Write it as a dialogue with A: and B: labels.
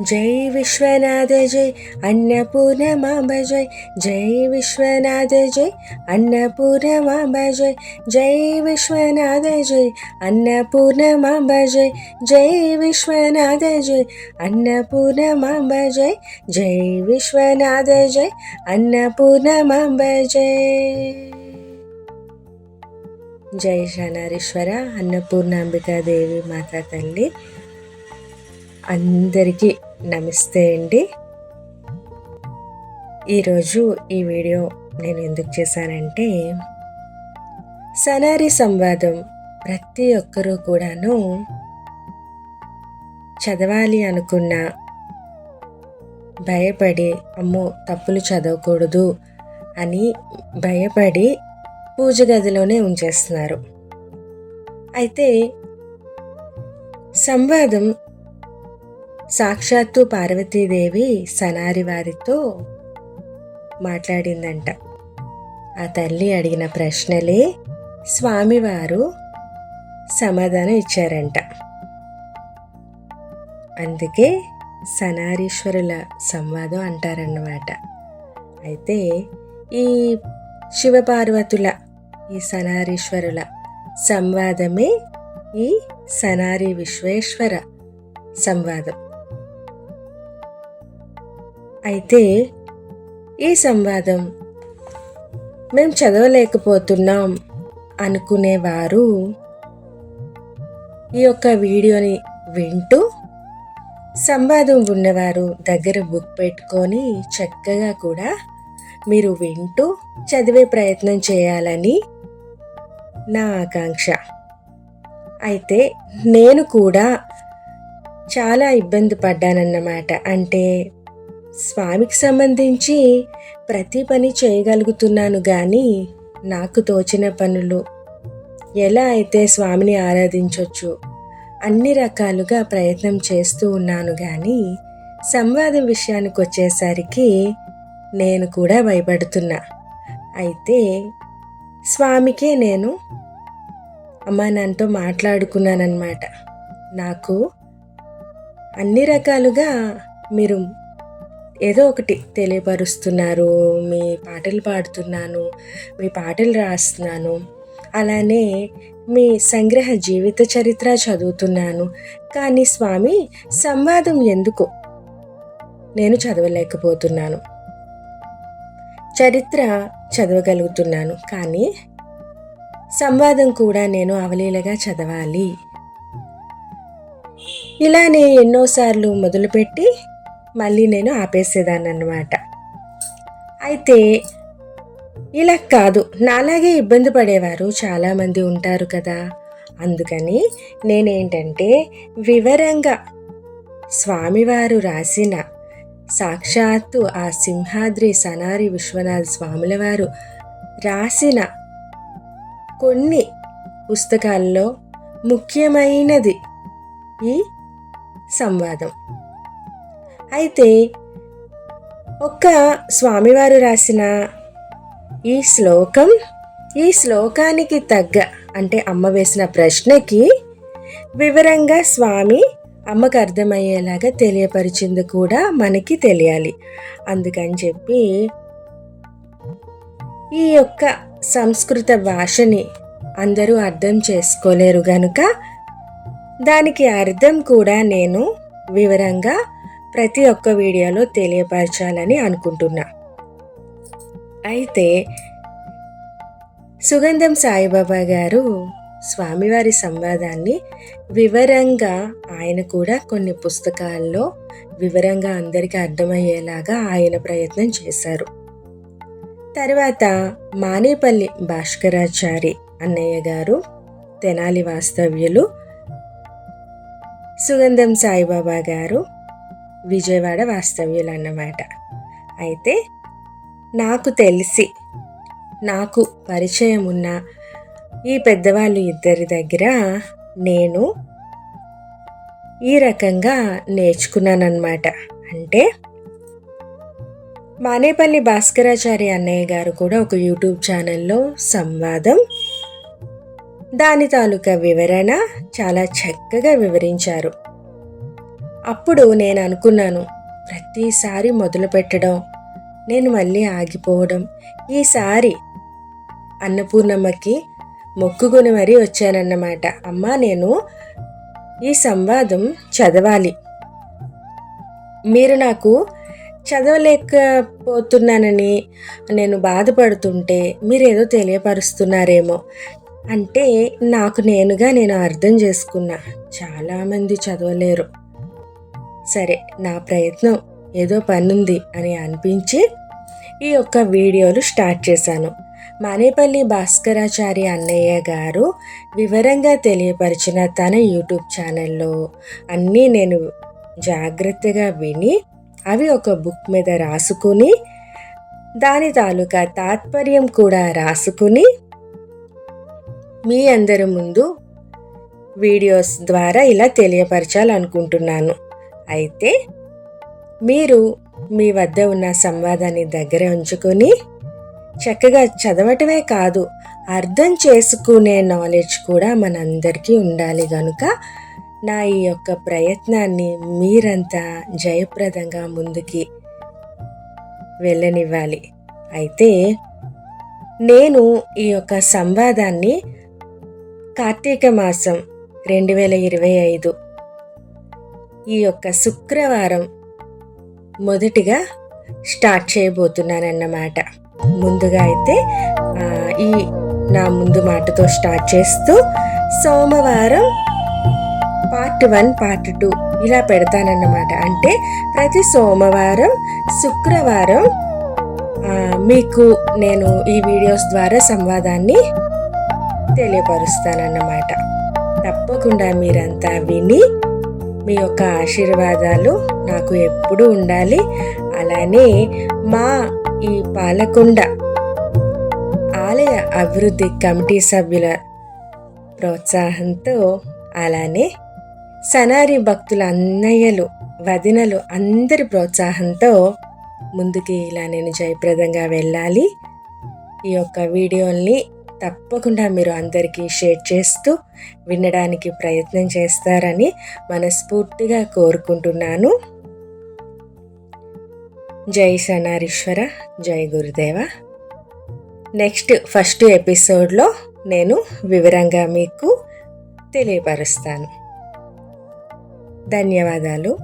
A: జై విశ్వనాథ జై అన్నపూర్ణమాంబ జై జై విశ్వనాథ జై అన్నపూర్ణమాంబ జై జై విశ్వనాథ జై అన్నపూర్ణమాంబ జై జై విశ్వనాథ జై అన్నపూర్ణమాంబ జై జై విశ్వనాథ జై అన్నపూర్ణమాంబ జై జై శానారీశ్వర అన్నపూర్ణాంబికాదేవి మాతా తల్లి అందరికీ నమస్తే అండి. ఈరోజు ఈ వీడియో నేను ఎందుకు చేశానంటే సనారి సంవాదం ప్రతి ఒక్కరూ కూడాను చదవాలి అనుకున్న భయపడి అమ్మో తప్పులు చదవకూడదు అని భయపడి పూజ గదిలోనే ఉంచేస్తున్నారు. అయితే సంవాదం సాక్షాత్తు పార్వతీదేవి సనారి వారితో మాట్లాడిందంట. ఆ తల్లి అడిగిన ప్రశ్నలే స్వామివారు సమాధానం ఇచ్చారంట. అందుకే సనారీశ్వరుల సంవాదం అంటారన్నమాట. అయితే ఈ శివపార్వతుల ఈ సనారీశ్వరుల సంవాదమే ఈ సనారి విశ్వేశ్వర సంవాదం. అయితే ఈ సంవాదం మేము చదవలేకపోతున్నాం అనుకునేవారు ఈ యొక్క వీడియోని వింటూ సంవాదం ఉన్నవారు దగ్గర బుక్ పెట్టుకొని చక్కగా కూడా మీరు వింటూ చదివే ప్రయత్నం చేయాలని నా ఆకాంక్ష. అయితే నేను కూడా చాలా ఇబ్బంది పడ్డానన్నమాట. అంటే స్వామికి సంబంధించి ప్రతి పని చేయగలుగుతున్నాను కానీ నాకు తోచిన పనులు. ఎలా అయితే స్వామిని ఆరాధించవచ్చు అన్ని రకాలుగా ప్రయత్నం చేస్తూ ఉన్నాను కానీ సంవాదం విషయానికి వచ్చేసరికి నేను కూడా భయపడుతున్నా. అయితే స్వామికే నేను అమ్మా నాతో మాట్లాడుకున్నానమాట నాకు అన్ని రకాలుగా మీరు ఏదో ఒకటి తెలియపరుస్తున్నారు. మీ పాటలు పాడుతున్నాను మీ పాటలు రాస్తున్నాను. అలానే మీ సంగ్రహ జీవిత చరిత్ర చదువుతున్నాను. కానీ స్వామి సంవాదం ఎందుకు? నేను చదవలేకపోతున్నాను. చరిత్ర చదవగలుగుతున్నాను. కానీ సంవాదం కూడా నేను అవలీలగా చదవాలి. ఇలానే ఎన్నోసార్లు మొదలుపెట్టి మళ్ళీ నేను ఆపేసేదాన్ని అన్నమాట అయితే ఇలా కాదు నాలాగే ఇబ్బంది పడేవారు చాలామంది ఉంటారు కదా. అందుకని నేనేంటంటే వివరంగా స్వామివారు రాసిన సాక్షాత్తు ఆ సింహాద్రి సనారి విశ్వనాథ స్వాముల వారు రాసిన కొన్ని పుస్తకాల్లో ముఖ్యమైనది ఈ సంవాదం. అయితే ఒక్క స్వామివారు రాసిన ఈ శ్లోకం ఈ శ్లోకానికి తగ్గ అంటే అమ్మ వేసిన ప్రశ్నకి వివరంగా స్వామి అమ్మకు అర్థమయ్యేలాగా తెలియపరిచింది కూడా మనకి తెలియాలి. అందుకని చెప్పి ఈ యొక్క సంస్కృత భాషని అందరూ అర్థం చేసుకోలేరు గనుక దానికి అర్థం కూడా నేను వివరంగా ప్రతి ఒక్క వీడియోలో తెలియపరచాలని అనుకుంటున్నా. అయితే సుగంధం సాయిబాబా గారు స్వామివారి సంవాదాన్ని వివరంగా ఆయన కూడా కొన్ని పుస్తకాల్లో వివరంగా అందరికీ అర్థమయ్యేలాగా ఆయన ప్రయత్నం చేశారు. తర్వాత మానేపల్లి భాస్కరాచారి అన్నయ్య గారు తెనాలి వాస్తవ్యులు సుగంధం సాయిబాబా గారు విజయవాడ వాస్తవ్యులు అన్నమాట అయితే నాకు తెలిసి నాకు పరిచయం ఉన్న ఈ పెద్దవాళ్ళు ఇద్దరి దగ్గర నేను ఈ రకంగా నేర్చుకున్నానమాట అంటే మానేపల్లి భాస్కరాచారి అన్నయ్య గారు కూడా ఒక యూట్యూబ్ ఛానల్లో సంవాదం దాని తాలూకా వివరణ చాలా చక్కగా వివరించారు. అప్పుడు నేను అనుకున్నాను ప్రతిసారి మొదలు పెట్టడం నేను మళ్ళీ ఆగిపోవడం ఈసారి అన్నపూర్ణమ్మకి మొక్కుకొని మరీ వచ్చానన్నమాట. అమ్మా నేను ఈ సంవాదం చదవాలి. మీరు నాకు చదవలేకపోతున్నానని నేను బాధపడుతుంటే మీరేదో తెలియపరుస్తున్నారేమో అంటే నాకు నేనుగా నేను అర్థం చేసుకున్నా. చాలామంది చదవలేరు. సరే నా ప్రయత్నం ఏదో పనుంది అని అనిపించి ఈ యొక్క వీడియోలు స్టార్ట్ చేశాను. మానేపల్లి భాస్కరాచారి అన్నయ్య గారు వివరంగా తెలియపరిచిన తన యూట్యూబ్ ఛానల్లో అన్నీ నేను జాగ్రత్తగా విని అవి ఒక బుక్ మీద రాసుకుని దాని తాలూకా తాత్పర్యం కూడా రాసుకుని మీ అందరి ముందు వీడియోస్ ద్వారా ఇలా తెలియపరచాలనుకుంటున్నాను. అయితే మీరు మీ వద్ద ఉన్న సంవాదాన్ని దగ్గర ఉంచుకొని చక్కగా చదవటమే కాదు అర్థం చేసుకునే నాలెడ్జ్ కూడా మనందరికీ ఉండాలి కనుక నా ఈ యొక్క ప్రయత్నాన్ని మీరంతా జయప్రదంగా ముందుకి వెళ్ళనివ్వాలి. అయితే నేను ఈ యొక్క సంవాదాన్ని కార్తీక మాసం రెండు వేల ఇరవై ఐదు ఈ యొక్క శుక్రవారం మొదటిగా స్టార్ట్ చేయబోతున్నానన్నమాట. ముందుగా అయితే ఈ నా ముందు మాటతో స్టార్ట్ చేస్తూ సోమవారం పార్ట్ వన్ పార్ట్ టూ ఇలా పెడతానన్నమాట. అంటే ప్రతి సోమవారం శుక్రవారం మీకు నేను ఈ వీడియోస్ ద్వారా సంవాదాన్ని తెలియపరుస్తానన్నమాట. తప్పకుండా మీరంతా విని మీ యొక్క ఆశీర్వాదాలు నాకు ఎప్పుడూ ఉండాలి. అలానే మా ఈ పాలకొండ ఆలయ అభివృద్ధి కమిటీ సభ్యుల ప్రోత్సాహంతో అలానే సనారి భక్తుల అన్నయ్యలు వదినలు అందరి ప్రోత్సాహంతో ముందుకి ఇలా నేను జయప్రదంగా వెళ్ళాలి. ఈ యొక్క వీడియోల్ని తప్పకుండా మీరు అందరికీ షేర్ చేస్తూ వినడానికి ప్రయత్నం చేస్తారని మనస్ఫూర్తిగా కోరుకుంటున్నాను. జై సనారీశ్వర జై గురుదేవ. నెక్స్ట్ ఫస్ట్ ఎపిసోడ్లో నేను వివరంగా మీకు తెలియపరుస్తాను. ధన్యవాదాలు.